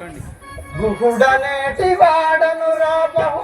రండి గుహుడనేటి వాడను రా బహు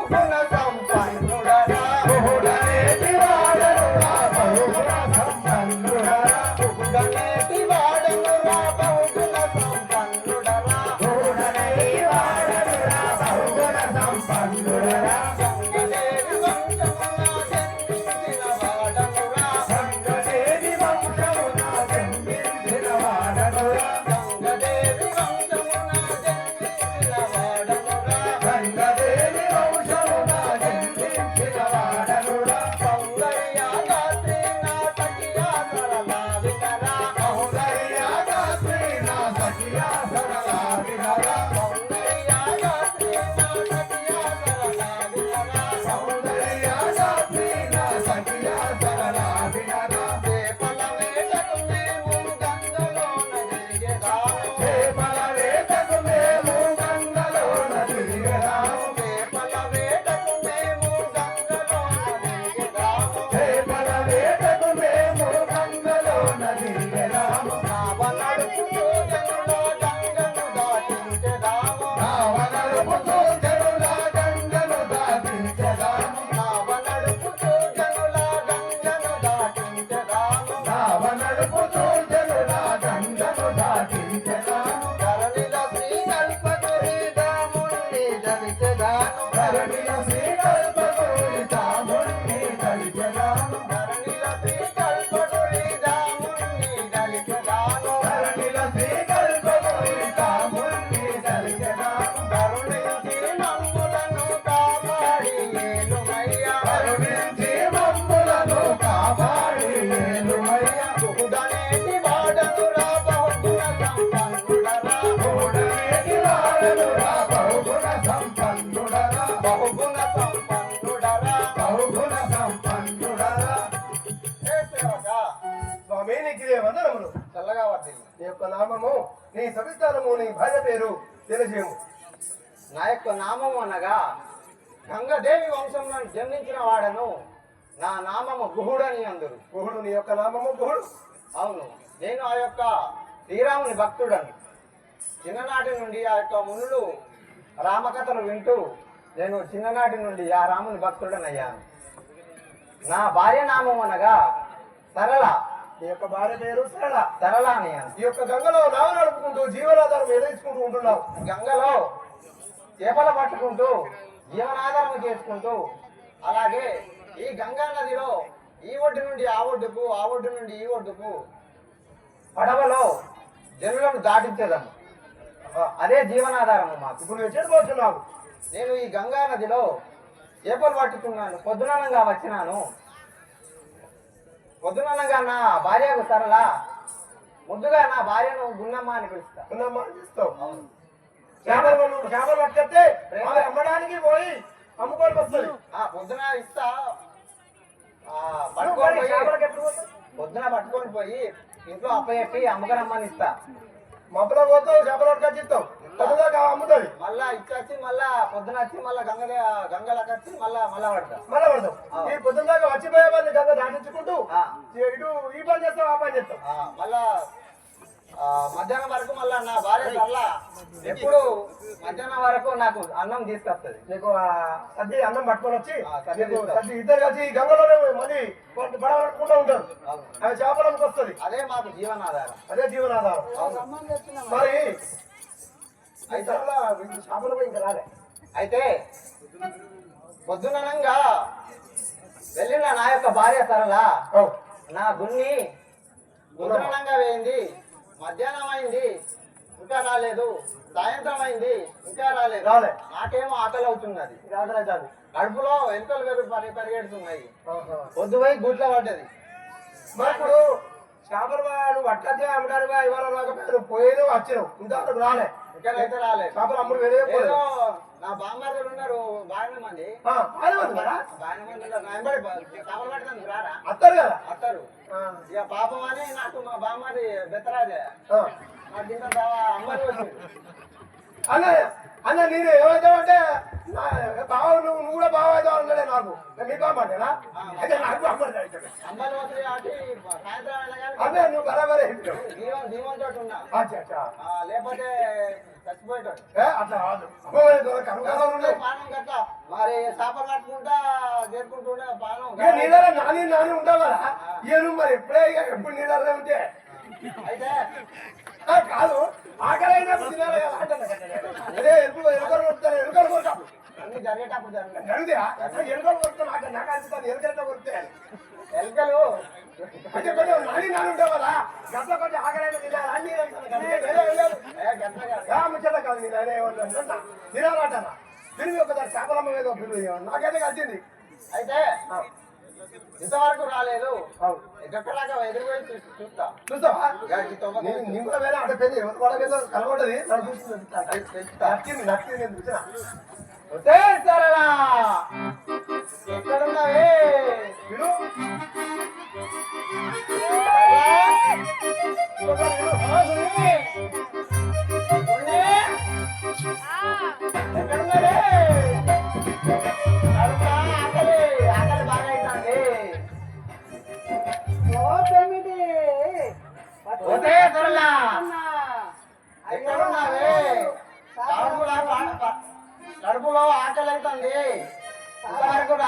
Gracias. ఇదే వందనములు చల్లగా వర్దిల్లు నీ యొక్క నామము నీ సవిస్తారము నీ భార్య పేరు తెలియజేయము. నా యొక్క నామము అనగా గంగదేవి వంశంలో జన్మించిన వాడను నా నామము గుహుడని అందరు. గుహుడు నీ యొక్క నామము గుహుడు. అవును నేను ఆ యొక్క శ్రీరాముని భక్తుడను. చిన్ననాటి నుండి ఆ యొక్క మునులు రామకథలు వింటూ నేను చిన్ననాటి నుండి ఆ రాముని భక్తుడని అయ్యాను నా భార్య నామం అనగా సరళ. నీ యొక్క భార్య పేరు సరళ. సరళ అని ఈ యొక్క గంగలో నావ నడుపుకుంటూ జీవనాధారం ఎదుర్చుకుంటూ ఉంటున్నావు. గంగలో చేపలు పట్టుకుంటూ జీవనాధారం చేసుకుంటూ అలాగే ఈ గంగా నదిలో ఈ ఒడ్డు నుండి ఆ ఒడ్డుకు ఆ ఒడ్డు నుండి ఈ ఒడ్డుకు పడవలో జనులను దాటించేదాము అదే జీవనాధారము మాకు. ఇప్పుడు నువ్వు చేరుకోవచ్చున్నావు నేను ఈ గంగా నదిలో చేపలు పట్టుకున్నాను. పొద్దుననంగా వచ్చినాను. పొద్దుననంగా నా భార్యకు సరళ? ముద్దుగా నా భార్యను గున్నమ్మ అని పిలుస్తా. ఉన్నామా ఇస్తావు చేపలు చేపలు పట్టుకొస్తే అమ్మడానికి పోయి అమ్ముకోనికి వస్తుంది ఆ పొద్దున ఇస్తా. పట్టుకొని? పొద్దున పట్టుకొని పోయి ఇంట్లో అప్పచెప్పి అమ్మకరమ్మని ఇస్తా. మబ్బులో పోతావు చేపలు పట్టుకొచ్చి ఇస్తావు? పొద్దుదాకా అమ్ముతుంది మళ్ళా ఇచ్చొచ్చి మళ్ళా పొద్దున వచ్చి మళ్ళా గంగ గంగలకు వచ్చి మళ్ళా మళ్ళా పడతా మళ్ళా పడతావు. ఈ పొద్దుదాకా వచ్చిపోయే వాళ్ళని గంగ దాటించుకుంటూ ఇటు ఈ పని చేస్తావు ఆ పని మళ్ళా ఆ, మధ్యాహ్నం వరకు మళ్ళా నా భార్య మళ్ళా ఎప్పుడు మధ్యాహ్నం వరకు నాకు అన్నం తీసుకొస్తుంది. నీకు సద్ది అన్నం పట్టుకొని వచ్చి సద్ది ఇద్దరు కలిసి గంగలోనే మళ్ళీ వాళ్ళు పడవ పట్టుకుంటూ ఉంటారు. అవి చేపలకు వస్తుంది. అదే మాకు జీవనాధారం. అదే జీవనాధారం. మరి అయితే పొద్దుననంగా వెళ్ళిన నా యొక్క భార్య అవు. నా గున్ని పొద్దుననంగా వేయింది మధ్యాహ్నం అయింది ఇంకా రాలేదు సాయంత్రం అయింది ఇంకా రాలేదు. రాలే. నాకేమో ఆకలి అవుతున్నది కడుపులో ఎలుకలు పెరుగు పరి పరిగెడుతున్నాయి. పొద్దుపోయి గుడ్ల పడ్డది. ఇప్పుడు చేపలు వాడు వట్లతే అమ్మడానికి ఇవాళ రాకపోయారు పోయేది వచ్చినావు ఇంతవరకు రాలే. అయితే రాలేదు. చేపలు అమ్ముడు నా బామ్మార్లు ఉన్నారు బాగానే మంది. బాగానే ఉంది కదా? బాగానే మంది ఉన్నారు. నా వెంబడి కవర్ పడుతుంది రారా? అత్తారు కదా? అత్తారు. ఇక పాపం అని నాకు మా బామ్మాది బెత్తరాజే. ఆ. నాకు ఇంత అమ్మది వచ్చింది అన్న అన్న నేను ఏమవుతావంటే బావ నువ్వు నువ్వు కూడా బావ అవుతావు అన్నలే నాకు మీ బామ్మ అంటేనా అయితే నాకు కానీ అదే నువ్వు బరాబరే లేకపోతే ఏ, అట్లా కాదు. కనుకాలం ఉన్నాయి మరి చేపలు పట్టుకుంటా చేరుకుంటుండే పానం నీళ్ళ నాని నాని ఉంటావు కదా. ఈయన మరి ఎప్పుడే ఇక ఎప్పుడు నీళ్ళలో ఉంటే. అయితే కాదు. ఆకలి అయినప్పుడు తినాలి కదా. అదే ఎలుకలు ఎలుకలు కొడతాను ఎలుకలు కొడతాం అన్ని జరిగేటప్పుడు జరుగుతాయి. జరుగుతాయా ఎలుకలు కొడతాను నాకు నాకు అనిపిస్తుంది ఎలుకలతో కొడితే ఎలుకలు. అంటే కొంచెం నాని నాని కదా గట్ల కొంచెం ఆకలి అయినా తినాలి అన్ని ముచ్చట కాదు నేను అదే ఏమన్నా తినాలంటారా? తిరిగి ఒకసారి చేపలమ్మ మీద ఒక పిలువ నాకైతే కలిసింది. అయితే ఇంతవరకు రాలేదు. ఎదురుపోయి చూ- చూస్తా. చూస్తావా? కూడా వేరే అంటే ఎవరు కూడా మీద నచ్చింది నచ్చింది నేను చూసిన. ఎక్కడున్నావే?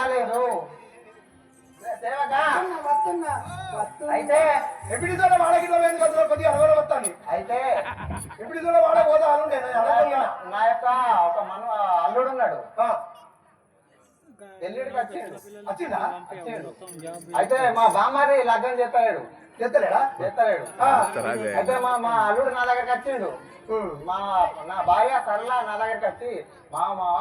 రాలేదు అయితే ఎప్పుడు చూడ కదా కొద్దిగా అలవాటు వస్తాను? అయితే ఎప్పుడు చూడ వాడ పోతా అడగంగా నా యొక్క ఒక మను అల్లుడు ఉన్నాడు. పెళ్ళిడికి వచ్చిండు. వచ్చిందా వచ్చిండు. అయితే మా బామ్మారి లగ్గం చేస్తాడు చెత్తలేడా చేస్తాడు ఆ. అయితే మా మా అల్లుడు నా దగ్గరికి వచ్చిండు. మా నా భార్య సరళ నా దగ్గరికి వచ్చి మా మావ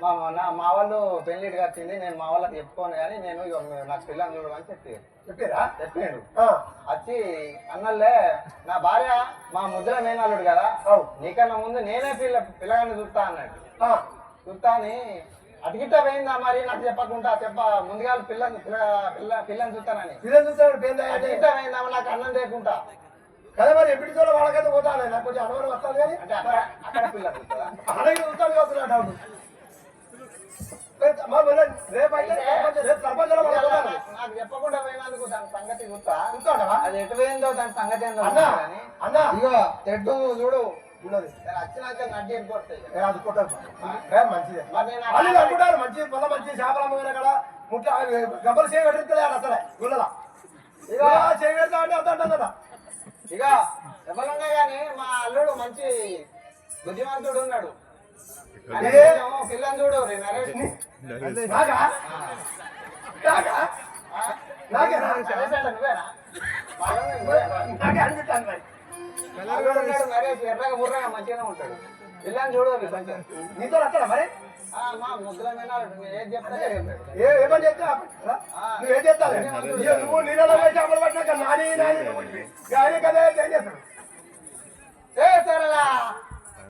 మా మా- నా మా వాళ్ళు పెళ్ళిడికి వచ్చింది నేను మా వాళ్ళకి చెప్పుకోను కానీ నేను మీ- నాకు పిల్లని చూడమని చెప్పి చెప్పారా? చెప్పిండు. వచ్చి అన్నలే నా భార్య మా ముద్ర మేనల్లుడు కదా. నీకన్నా ముందు నేనే పిల్ల పిల్లగాన్ని చూస్తా అన్నాడు. చూస్తా అని అటుగిట్ట పోయిందా మరి? నాకు చెప్పకుండా చెప్ప ముందుగా పిల్ల పిల్ల పిల్ల పిల్లని చూస్తానని. పిల్లలు చూస్తాడు అటుగిట్ట పోయిందా నాకు అన్నం లేకుండా. కదా మరి ఎప్పుడు చూడ వాళ్ళకైతే పోతాను నాకు కొంచెం అనుమానం వస్తాను కానీ. అంటే అక్కడ పిల్ల అలాగే చూస్తాను వస్తున్నా చెప్పకుండా పోయినందుకు దాని సంగతి చూస్తా అది ఎటు పోయిందో దాని సంగతి ఏందో అన్నా అన్నా ఇగో తెడ్డు చూడు వచ్చినాక నడ్డి ఎట్టుకొస్తాయి అది కొట్టారు ఏ, వాళ్ళు అనుకుంటారు మంచి పొల మంచి చేపల కదా ముట్ట గబ్బలు చేయి పెట్టలేదు అసలే గుళ్ళలా ఇక చేయి పెడతా అంటే అర్థం అంటుందట ఇక కానీ మా అల్లుడు మంచి బుద్ధిమంతుడు ఉన్నాడు అదే పిల్లని చూడు రే నరేష్ని. నాగా నాగా నాగా నరేష్ అంటే నువ్వేనా? నాగా అనిపిస్తాను మరి. నరేష్? ఎర్రగా బుర్రగా ఏ పని చేస్తా నువ్వు నువ్వు నీళ్ళలో చేపలు పట్టినాక నాని నాని కదా ఏం చేస్తాడు ఏ సరేలా